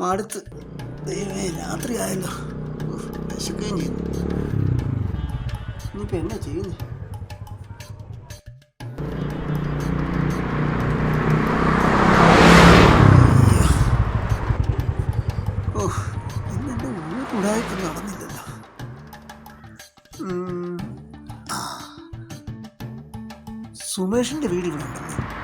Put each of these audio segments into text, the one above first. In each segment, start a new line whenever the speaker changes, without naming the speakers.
മടുത്ത് ദൈവമേ രാത്രി ആയല്ലോ. വിശക്കുകയും ചെയ്യുന്നു? ഇനിയിപ്പോൾ എന്നാ ചെയ്യുന്നു ഓ വീട് ഇവിടെ ഉണ്ടല്ലോ.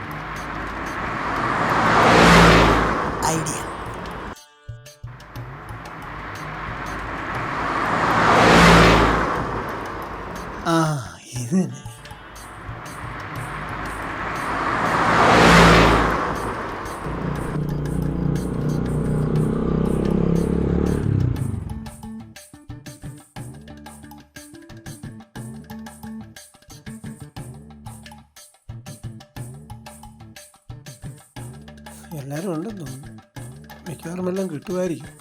എല്ലാവരും ഉണ്ടെന്ന് തോന്നുന്നു. മിക്കവാറും എല്ലാം കിട്ടുമായിരിക്കും.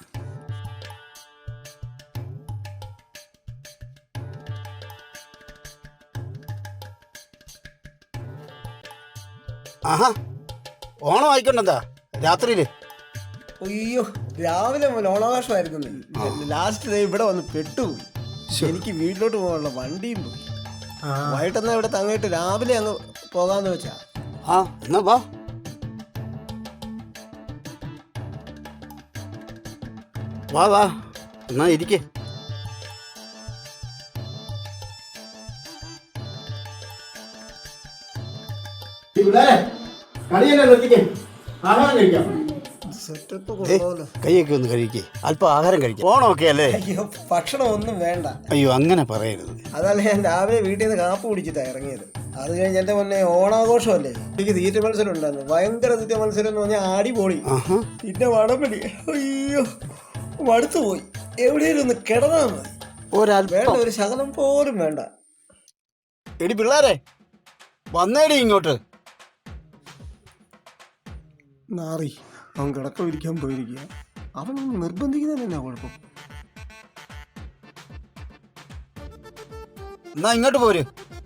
ആഹാ ഓണം ആയിക്കൊണ്ടെന്താ? രാത്രിയിൽ?
അയ്യോ രാവിലെ മുതൽ ഓണാഘോഷമായിരുന്നു ലാസ്റ്റ് ഡേ ഇവിടെ വന്ന് പെട്ടുപോയി. എനിക്ക് വീട്ടിലോട്ട് പോകാനുള്ള വണ്ടിയും പോയി. വൈകിട്ടെന്നാ ഇവിടെ തങ്ങിയിട്ട് രാവിലെ അങ്ങ് പോകാന്ന് വെച്ചാ?
ആ എന്നാ വാ. വാ വാ. എന്നാ ഇരിക്കേ. ആഹാരം കഴിക്കാം.
സെറ്റപ്പ്
ഏ, കൈയൊക്കെ ഒന്ന് കഴിക്കേ അല്പം ആഹാരം കഴിക്കാം. ഓണമൊക്കെ അല്ലേ?
അയ്യോ ഭക്ഷണം ഒന്നും വേണ്ട.
അയ്യോ അങ്ങനെ പറയരുത്.
അതല്ല ഞാൻ രാവിലെ വീട്ടിൽ നിന്ന് കാപ്പ് കുടിച്ചിട്ടാണ് ഇറങ്ങിയത്. അത് കഴിഞ്ഞ് എന്റെ മുന്നേ ഓണാഘോഷമല്ലേ? എനിക്ക് തീറ്റ മത്സരം ഉണ്ടായിരുന്നു. ഭയങ്കര തീറ്റ മത്സരം എന്ന് പറഞ്ഞാൽ ആടി പോളി പിന്നെ വടംവലി. അയ്യോ. മടുത്തു പോയി. എവിടെയെങ്കിലും ഒന്ന് കിടന്നാ മതി. വേണ്ട
ഒരല്പം
ഒരു ശകലം പോലും വേണ്ട.
എടി പിള്ളേരെ വന്നേടി ഇങ്ങോട്ട്.
നാറി അവൻ കിടക്ക വിരിക്കാൻ പോയിരിക്കുക അവൻ നിർബന്ധിക്കുന്നതിന് എന്നാ കുഴപ്പം?
എന്നാ ഇങ്ങോട്ട് പോര്.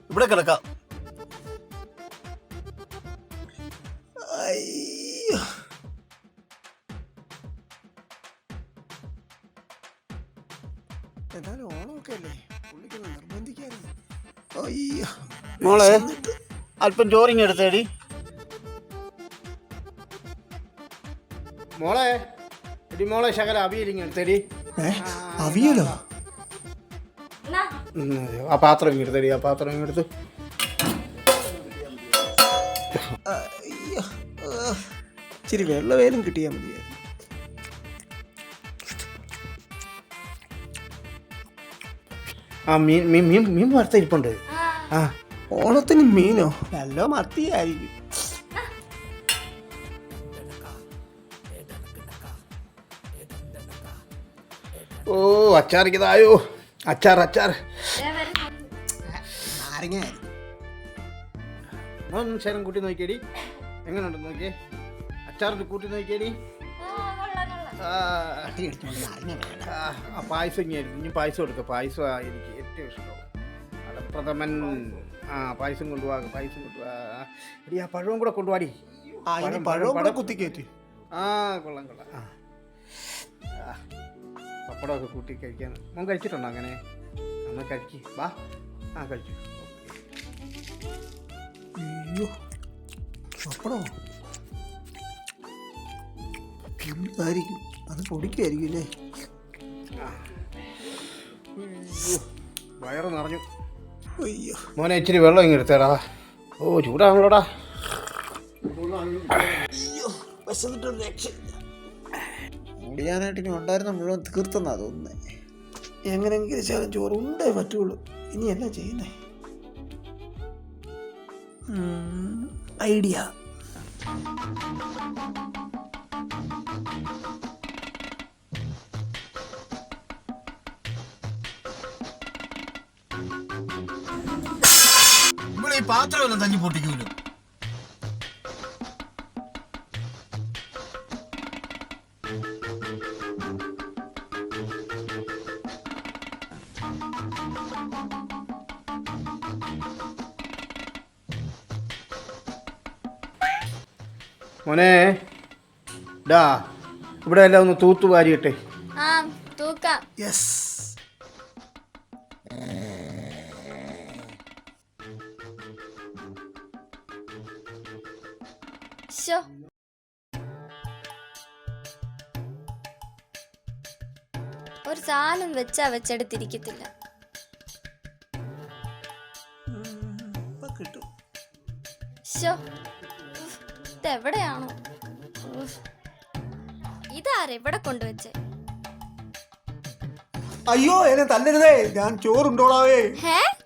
ഇവിടെ കിടക്കാം.
അയ്യോ
മോളെ അല്പം ചോറിങ് എടുത്തേടി. മോളെ എടി മോളെ ശകല അവിയലിങ് എടുത്തേടി.
അവിയലോ?
ആ പാത്രം എടുത്തേടി ആ പാത്രം എടുത്തു.
ഇച്ചിരി വെള്ളവേലും കിട്ടിയാൽ മതിയായിരുന്നു.
ആ മീൻ മീൻ മീൻ മീൻ വറുത്ത ഇരിപ്പുണ്ട്. ആ
ഓണത്തിന് മീനോ? നല്ല മത്തിയായിരിക്കും.
ഓ അച്ചാറിക്കതായോ അച്ചാർ അച്ചാർ. ഒന്ന് ശരം കൂട്ടി നോക്കിയടി. എങ്ങനെയുണ്ട് നോക്കിയേ? അച്ചാറിന് കൂട്ടി നോക്കിയടി. പായസം ഇങ്ങനെയായിരുന്നു ഇനി പായസം എടുക്കുക പായസം എനിക്ക് ഏറ്റവും ഇഷ്ടം. അടപ്രഥമൻ ആ പായസം കൊണ്ടുപോവാ പായസം കൊണ്ടുപോവാ എടി ആ പഴവും കൂടെ കൊണ്ടുപോവാടി
ആ ഇനി പഴവും കൂടെ കുത്തിക്കേറ്റി
ആ കൊള്ളാം കൊള്ളാം. ആ. പപ്പടമൊക്കെ കൂട്ടി കഴിക്കാൻ. മോൻ കഴിച്ചിട്ടുണ്ടോ അങ്ങനെ? അമ്മ കഴിക്ക്. വാ. ആ കഴിച്ചു.
അയ്യോ പപ്പടോ? എന്തായിരിക്കും അത് പൊടിക്കായിരിക്കും അല്ലേ?
വയറ് നിറഞ്ഞു.
അയ്യോ.
മോനെ ഇച്ചിരി വെള്ളം ഇങ്ങനെ എടുത്തേടാ. ഓ ചൂടാണല്ലോടാ.
അയ്യോ വിശന്നിട്ടൊരു രക്ഷ മുടിയാനായിട്ട് ഇനി ഉണ്ടായിരുന്ന മുഴുവൻ തീർത്തെന്നാ തോന്നുന്നത് എങ്ങനെയെങ്കിലും ശകലം ചോറ് ഉണ്ടേ പറ്റുള്ളൂ. ഇനി എന്നാ ചെയ്യുന്നേ? ഐഡിയ.
ഇവിടെ ഈ പാത്രം ഒന്നും തഞ്ഞി പൊട്ടിക്കൂലോ. മോനെ ഡാ
ഇവിടെ എല്ലാം ഒന്ന് തൂത്തുവാരിയിട്ടെ.
ആ തൂക്കാം.
യെസ്
ശോ ഒരു സാധനം വെച്ചാ വെച്ചെടുത്തിരിക്കത്തില്ല. ശോ ഇതെവിടെയാണോ. ഇതാരെവിടെ കൊണ്ടുവച്ചേ?
അയ്യോ എന്നെ തല്ലരുതേ. ഞാൻ ചോറുണ്ടോളാവേ.
ഹേ?